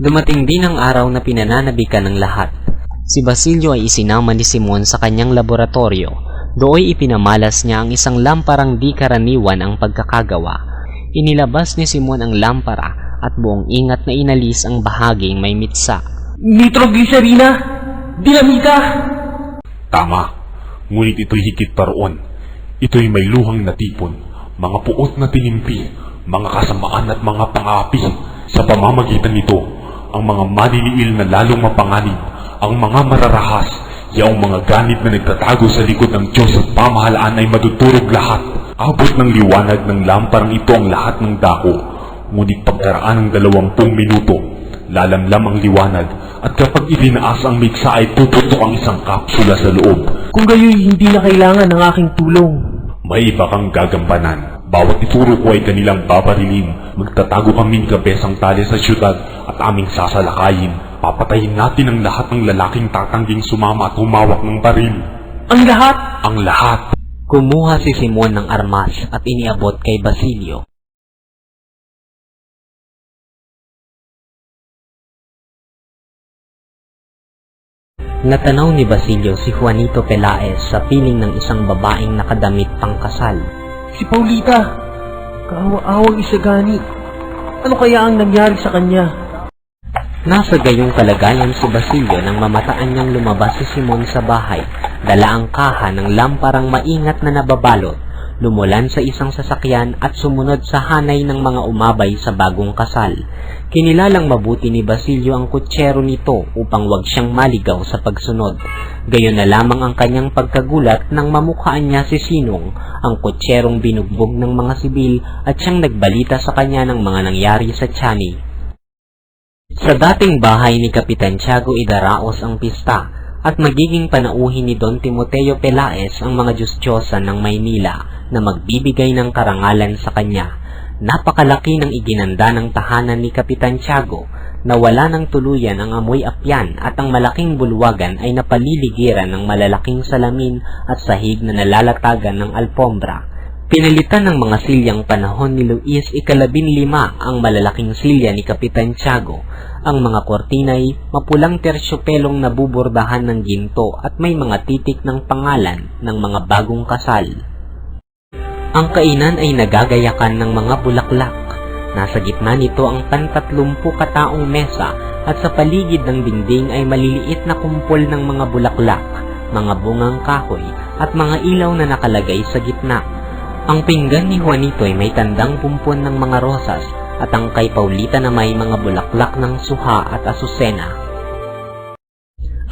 Dumating din ang araw na pinananabikan ng lahat. Si Basilio ay isinama ni Simon sa kanyang laboratorio. Dooy ipinamalas niya ang isang lamparang di karaniwan ang pagkakagawa. Inilabas ni Simon ang lampara at buong ingat na inalis ang bahaging may mitsa. Nitroglycerina! Dinamita! Tama, ngunit ito'y higit pa roon. Ito'y may luhang natipon, mga puot na tinimpi, mga kasamaan at mga pangapi. Sa pamamagitan nito, ang mga maniniil na lalong mapanganib, ang mga mararahas, yaong mga ganit na nagtatago sa likod ng Diyos at pamahalaan ay madudurog lahat. Abot ng liwanag ng lamparang ito ang lahat ng dako. Ngunit pagkaraan ng dalawampung minuto, lalamlam ang liwanag at kapag itinaas ang miksa ay puputok ang isang kapsula sa loob. Kung gayoy hindi na kailangan ng aking tulong. May iba kang gagambanan. Bawat ituro ko ay kanilang babarilin. Magtatago kaming kabesang tali sa syudad at aming sasalakayin. Papatayin natin ang lahat ng lalaking tatangging sumama at humawak ng baril. Ang lahat! Ang lahat. Kumuha si Simon ng armas at iniabot kay Basilio. Natanaw ni Basilio si Juanito Pelaez sa piling ng isang babaeng nakadamit pang kasal. Si Paulita! Kaawa-awang isagani. Ano kaya ang nangyari sa kanya? Nasa gayong kalagayan si Basilio nang mamataan niyang lumabas si Simon sa bahay, dala ang kaha ng lamparang maingat na nababalot, lumulan sa isang sasakyan at sumunod sa hanay ng mga umabay sa bagong kasal. Kinilalang mabuti ni Basilio ang kutsero nito upang wag siyang maligaw sa pagsunod. Gayon na lamang ang kanyang pagkagulat nang mamukhaan niya si Sinong, ang kutserong binugbog ng mga sibil at siyang nagbalita sa kanya ng mga nangyari sa Chani. Sa dating bahay ni Kapitan Tiago idaraos ang pista at magiging panauhin ni Don Timoteo Pelaez ang mga Diyos-Diyosan ng Maynila na magbibigay ng karangalan sa kanya. Napakalaki ng iginanda ng tahanan ni Kapitan Tiago na wala ng tuluyan ang amoy apyan at ang malaking bulwagan ay napaliligiran ng malalaking salamin at sahig na nalalatagan ng alpombra. Pinalitan ng mga silyang panahon ni Luis ikalabin lima ang malalaking silya ni Kapitan Tiago. Ang mga kortina ay mapulang tersyopelong nabubordahan ng ginto at may mga titik ng pangalan ng mga bagong kasal. Ang kainan ay nagagayakan ng mga bulaklak. Nasa gitna nito ang pantatlumpu kataong mesa at sa paligid ng dingding ay maliliit na kumpol ng mga bulaklak, mga bungang kahoy at mga ilaw na nakalagay sa gitna. Ang pinggan ni Juanito ay may tandang pumpon ng mga rosas at ang kay Paulita na may mga bulaklak ng suha at asusena.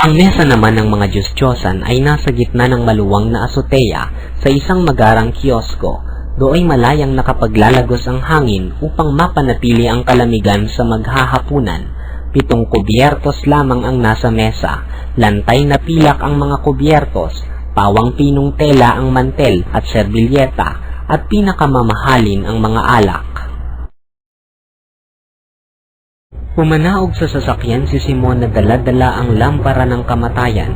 Ang mesa naman ng mga Diyos-Diyosan ay nasa gitna ng maluwang na azotea sa isang magarang kiosko. Dooy malayang nakapaglalagos ang hangin upang mapanatili ang kalamigan sa maghahapunan. Pitong kubyertos lamang ang nasa mesa, lantay na pilak ang mga kubyertos, pawang pinong tela ang mantel at serbilyeta, at pinakamamahalin ang mga alak. Pumanaog sa sasakyan si Simon na dala-dala ang lampara ng kamatayan.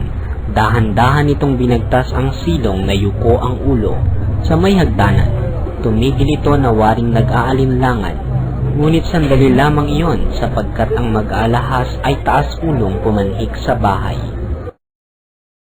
Dahan-dahan itong binagtas ang silong na yuko ang ulo. Sa may hagdanan, tumigil ito na waring nag-aalinlangan. Ngunit sandali lamang iyon sapagkat ang mag-alahas ay taas ulong pumanhik sa bahay.